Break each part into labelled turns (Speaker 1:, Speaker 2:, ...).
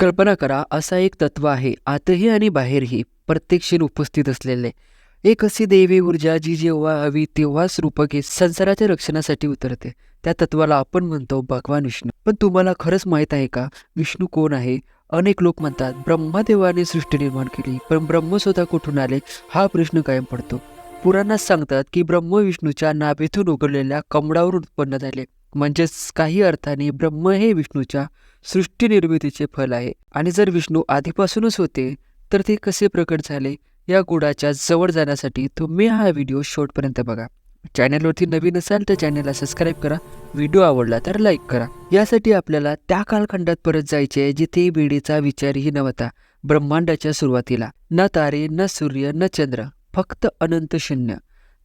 Speaker 1: कल्पना करा असा एक तत्व आहे. आतही आणि बाहेरही प्रत्येक क्षण उपस्थित असलेले. एक अशी दैवी ऊर्जा जी जेव्हा हवी तेव्हाच रूपके संसाराच्या रक्षणासाठी उतरते. त्या तत्वाला आपण म्हणतो भगवान विष्णू. पण तुम्हाला खरंच माहीत आहे का? विष्णू कोण आहे? अनेक लोक म्हणतात ब्रह्मदेवाने सृष्टी निर्माण केली पण ब्रह्म स्वतः कुठून आले? हा प्रश्न कायम पडतो. पुराणात सांगतात की ब्रह्म विष्णूच्या नाभेतून उघडलेल्या कमळावर उत्पन्न झाले. म्हणजेच काही अर्थाने ब्रह्म हे विष्णूच्या सृष्टीनिर्मितीचे फल आहे. आणि जर विष्णू आधीपासूनच होते तर ते कसे प्रकट झाले या गुडाच्या जवळ जाण्यासाठी तुम्ही हा व्हिडिओ शेवटपर्यंत बघा. चॅनलवरती नवीन असाल तर चॅनलला सबस्क्राईब करा व्हिडिओ आवडला तर लाईक करा. यासाठी आपल्याला त्या कालखंडात परत जायचे आहे जिथे वेळेचा विचारही नव्हता ब्रह्मांडाच्या सुरुवातीला. न तारे न सूर्य न चंद्र फक्त अनंत शून्य.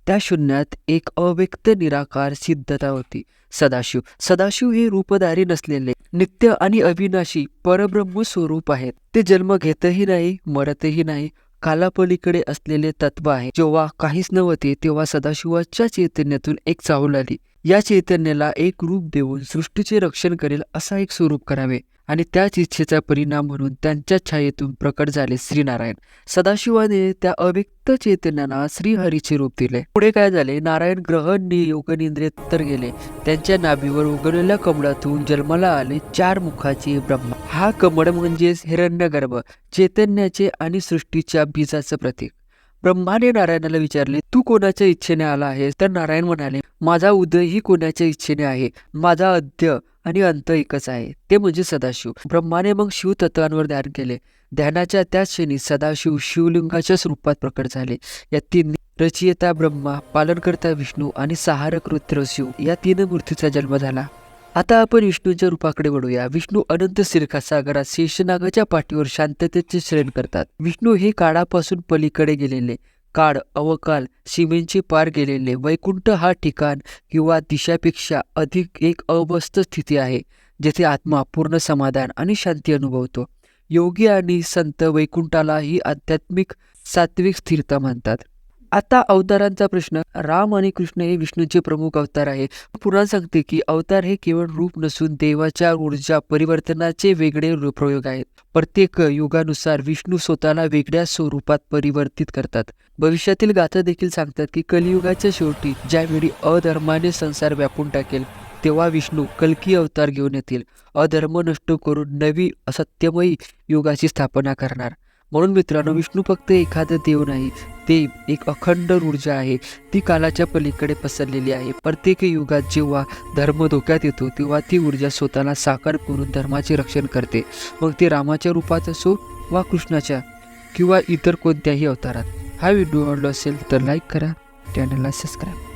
Speaker 1: त्या शून्यात एक अव्यक्त निराकार सिद्धता होती. सदाशिव सदाशिव हे रूपधारी नसलेले नित्य आणि अविनाशी परब्रह्म स्वरूप आहेत. ते जन्म घेतही नाही मरतही नाही कालापलीकडे असलेले तत्व आहे. जेव्हा काहीच नव्हते तेव्हा सदाशिवाच्या चैतन्यातून एक चाहूल आली. या चैतन्याला एक रूप देऊन सृष्टीचे रक्षण करेल असा एक स्वरूप करावे आणि त्याच इच्छेचा परिणाम म्हणून त्यांच्या छायेतून प्रकट झाले श्रीनारायण. सदाशिवाने त्या अव्यक्त चैतन्याला श्रीहरीचे रूप दिले. पुढे काय झाले? नारायण ग्रहण योगनिंद्रेत तर गेले. त्यांच्या नाभीवर उगवलेल्या कमळातून जन्माला आले चार मुखाचे ब्रह्मा. हा कमळ म्हणजेच हिरण्यगर्भ चैतन्याचे आणि सृष्टीच्या बीजाचं प्रतीक. ब्रह्माने नारायणाला विचारले तू कोणाच्या इच्छेने आला आहेस? तर नारायण म्हणाले माझा उदयही कोणाच्या इच्छेने आहे. माझा अद्य आणि अंत एकच आहे. ते म्हणजे सदाशिव. ब्रह्माने मग शिव तत्वांवर ध्यान केले. ध्यानाच्या त्याच क्षणी सदाशिव शिवलिंगाच्या स्वरूपात प्रकट झाले. या तीन रचयिता ब्रह्मा पालनकर्ता विष्णू आणि सहारक रुद्र शिव या तीन मूर्तीचा जन्म झाला. आता आपण विष्णूच्या रूपाकडे वळूया. विष्णू अनंत सागरात शेषनागाच्या पाठीवर शांततेचे श्रेण करतात. विष्णू हे काळापासून पलीकडे गेलेले. काळ अवकाल सीमेंचे पार गेलेले वैकुंठ हा ठिकाण किंवा दिशापेक्षा अधिक एक अवस्थ स्थिती आहे जेथे आत्मा पूर्ण समाधान आणि शांती अनुभवतो. योगी आणि संत वैकुंठाला ही आध्यात्मिक सात्विक स्थिरता म्हणतात. आता अवतारांचा प्रश्न. राम आणि कृष्ण हे विष्णूचे प्रमुख अवतार आहे. पुराण सांगते की अवतार हे केवळ रूप नसून देवाच्या ऊर्जा परिवर्तनाचे वेगळे प्रयोग आहेत. प्रत्येक युगानुसार विष्णू स्वतःला वेगळ्या स्वरूपात परिवर्तित करतात. भविष्यातील गाथा देखील सांगतात की कलियुगाच्या शेवटी ज्यावेळी अधर्माने संसार व्यापून टाकेल तेव्हा विष्णू कल्की अवतार घेऊन येतील. अधर्म नष्ट करून नवी असत्यमयी युगाची स्थापना करणार. म्हणून मित्रांनो विष्णू फक्त एखादं देव नाही ते एक अखंड ऊर्जा आहे. ती कालाच्या पलीकडे पसरलेली आहे. प्रत्येक युगात जेव्हा धर्म धोक्यात येतो तेव्हा ती ऊर्जा स्वतःला साकार करून धर्माचे रक्षण करते. मग ते रामाच्या रूपात असो वा कृष्णाच्या किंवा इतर कोणत्याही अवतारात. हा व्हिडिओ आवडला असेल तर लाईक करा चॅनलला सबस्क्राईब